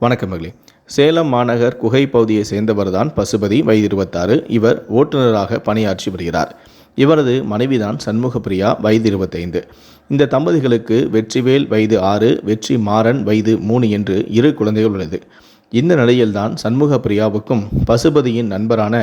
வணக்கம் மகளே. சேலம் மாநகர் குகை பகுதியை சேர்ந்தவர்தான் பசுபதி வயது இருபத்தாறு. இவர் ஓட்டுநராக பணியாற்றி வருகிறார். இவரது மனைவிதான் சண்முகப்பிரியா வயது இருபத்தைந்து. இந்த தம்பதிகளுக்கு வெற்றிவேல் வயது ஆறு வெற்றி மாறன் வயது மூணு என்று இரு குழந்தைகள் உள்ளது. இந்த நிலையில்தான் சண்முக பிரியாவுக்கும் பசுபதியின் நண்பரான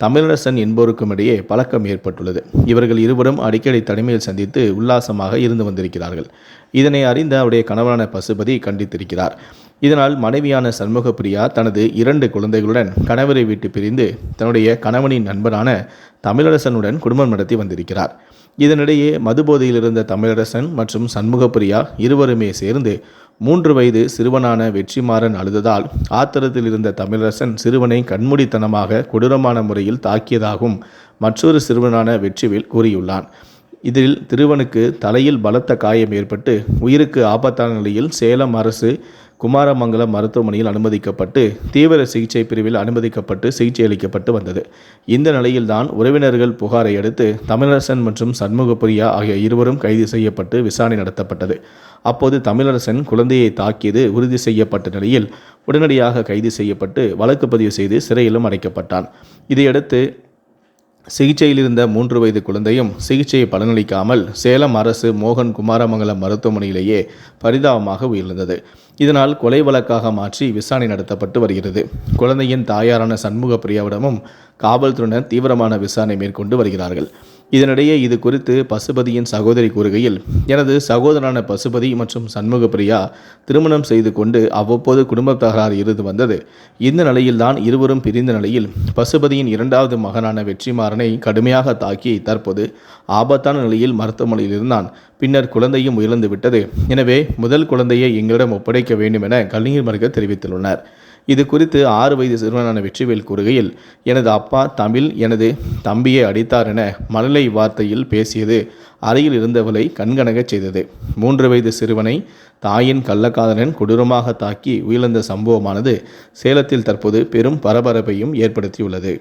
தமிழரசன் என்போருக்கும் இடையே பழக்கம் ஏற்பட்டுள்ளது. இவர்கள் இருவரும் அடிக்கடி தனிமையில் சந்தித்து உல்லாசமாக இருந்து வந்திருக்கிறார்கள். இதனை அறிந்த அவருடைய கணவரான பசுபதி கண்டித்திருக்கிறார். இதனால் மனைவியான சண்முக பிரியா தனது இரண்டு குழந்தைகளுடன் கணவரை விட்டு பிரிந்து தன்னுடைய கணவனின் நண்பரான தமிழரசனுடன் குடும்பம் நடத்தி வந்திருக்கிறார். இதனிடையே மதுபோதையில் இருந்த தமிழரசன் மற்றும் சண்முகப்பிரியா இருவருமே சேர்ந்து மூன்று வயது சிறுவனான வெற்றிமாறன் அழுததால் ஆத்திரத்தில் இருந்த தமிழரசன் சிறுவனை கண்மூடித்தனமாக கொடூரமான முறையில் தாக்கியதாகவும் மற்றொரு சிறுவனான வெற்றிவேல் கூறியுள்ளான். இதில் திருவனுக்கு தலையில் பலத்த காயம் ஏற்பட்டு உயிருக்கு ஆபத்தான நிலையில் சேலம் அரசு குமாரமங்கலம் மருத்துவமனையில் அனுமதிக்கப்பட்டு தீவிர சிகிச்சை பிரிவில் அனுமதிக்கப்பட்டு சிகிச்சை அளிக்கப்பட்டு வந்தது. இந்த நிலையில்தான் உறவினர்கள் புகாரை அடுத்து தமிழரசன் மற்றும் சண்முகப்பிரியா ஆகிய இருவரும் கைது செய்யப்பட்டு விசாரணை நடத்தப்பட்டது. அப்போது தமிழரசன் குழந்தையை தாக்கியது உறுதி செய்யப்பட்ட நிலையில் உடனடியாக கைது செய்யப்பட்டு வழக்கு பதிவு செய்து சிறையிலும் அடைக்கப்பட்டான். இதையடுத்து சிகிச்சையில் இருந்த மூன்று வயது குழந்தையும் சிகிச்சையை பலனளிக்காமல் சேலம் அரசு மோகன் குமாரமங்கலம் மருத்துவமனையிலேயே பரிதாபமாக உயிரிழந்தது. இதனால் கொலை வழக்காக மாற்றி விசாரணை நடத்தப்பட்டு வருகிறது. குழந்தையின் தாயாரான சண்முக பிரியாவிடமும் காவல்துறையினர் தீவிரமான விசாரணை மேற்கொண்டு வருகிறார்கள். இதனிடையே இது குறித்து பசுபதியின் சகோதரி கூறுகையில் எனது சகோதரனான பசுபதி மற்றும் சண்முக பிரியா திருமணம் செய்து கொண்டு அவ்வப்போது குடும்ப தகராறு இருந்து வந்தது. இந்த நிலையில்தான் இருவரும் பிரிந்த நிலையில் பசுபதியின் இரண்டாவது மகனான வெற்றிமாறனை கடுமையாக தாக்கி தற்போது ஆபத்தான நிலையில் மருத்துவமனையில் இருந்தான். பின்னர் குழந்தையும் உயர்ந்து விட்டது எனவே முதல் குழந்தையை எங்களிடம் ஒப்படைக்க வேண்டும் என கலைஞர் மருக தெரிவித்துள்ளனர். இது குறித்து ஆறு வயது சிறுவனான வெற்றிவேல் கூறுகையில் எனது அப்பா தமிழ் எனது தம்பியை அடித்தார் என மழலை வார்த்தையில் பேசியது. அறையில் இருந்தவளை கண்கணங்கச் செய்தது. மூன்று வயது சிறுவனை தாயின் கள்ளக்காதலன் கொடூரமாக தாக்கி உயிரிழந்த சம்பவமானது சேலத்தில் தற்போது பெரும் பரபரப்பையும் ஏற்படுத்தியுள்ளது.